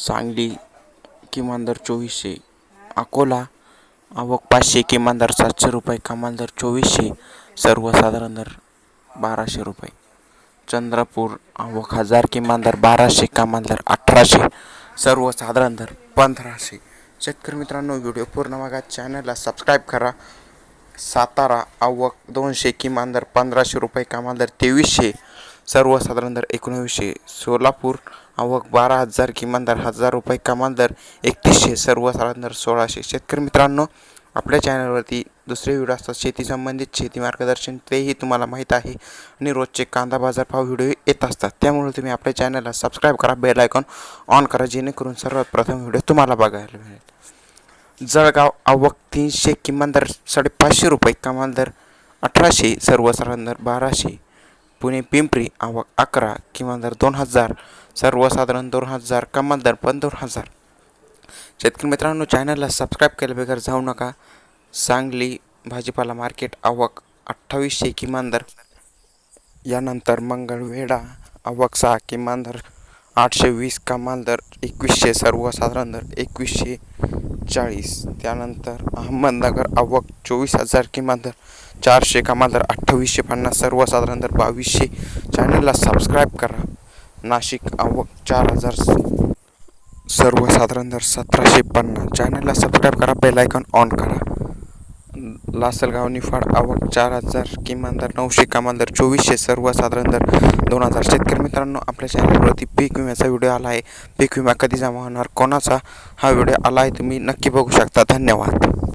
सांगली किमान दर चोवीसशे अकोला आवक पाचशे किमान दर सातशे रुपये कमाल दर चोवीसशे सर्वसाधारण दर बाराशे रुपये. चंद्रपूर आवक हजार किमान दर बाराशे कमाल दर अठराशे सर्वसाधारण दर पंधराशे. शेतकरी मित्रांनो व्हिडिओ पूर्ण बघा चॅनलला सबस्क्राईब करा. सातारा आवक दोनशे किमान दर पंधराशे रुपये कमाल दर तेवीसशे. सर्वसाधारण दर एकोणावीसशे सोलापूर आवक बारा हजार किमान दर हजार रुपये कमाल दर एकतीसशे सर्वसाधारण दर सोळाशे. शेतकरी मित्रांनो आपल्या चॅनलवरती दुसरे व्हिडिओ असतात. शेती संबंधित शेती मार्गदर्शन तेही तुम्हाला माहीत आहे. आणि रोजचे कांदा बाजारभाव व्हिडिओ येत असतात. त्यामुळे तुम्ही आपल्या चॅनलला सबस्क्राईब करा बेल आयकॉन ऑन करा जेणेकरून सर्वात प्रथम व्हिडिओ तुम्हाला बघायला मिळेल. जळगाव आवक तीनशे किमान दर साडेपाचशे रुपये कमाल दर अठराशे सर्वसाधारण दर बाराशे. पुणे पिंपरी आवक अकरा किमान दर दोन हजार सर्वसाधारण दोन हजार कमाल दर पण दोन हजार. शेतकरी मित्रांनो चॅनलला सबस्क्राईब केल्या जाऊ नका. सांगली भाजीपाला मार्केट आवक अठ्ठावीसशे किमान दर यानंतर मंगळवेढा आवक सहा किमान दर आठशे वीस कमाल दर एकवीसशे सर्वसाधारण दर एकवीसशे चाळीस त्यानंतर अहमदनगर आवक चोवीस हजार किमान दर चारशे कमाल दर अठ्ठावीसशे पन्नास सर्वसाधारण दर बावीसशे. चॅनलला सबस्क्राईब करा. नाशिक आवक चार हजार सर्वसाधारण दर सतराशे पन्नास. चॅनलला सबस्क्राईब करा बेल आयकॉन ऑन करा. लासलगाव निफाड आवक चार हजार किमान दर नऊशे कमाल दर चोवीसशे सर्वसाधारण दर दोन हजार. शेतकरी मित्रांनो आपल्या चॅनलवरती पीक विम्याचा व्हिडिओ आला आहे. पीक विमा कधी जमा होणार कोणाचा हा व्हिडिओ आला आहे तुम्ही नक्की बघू शकता. धन्यवाद.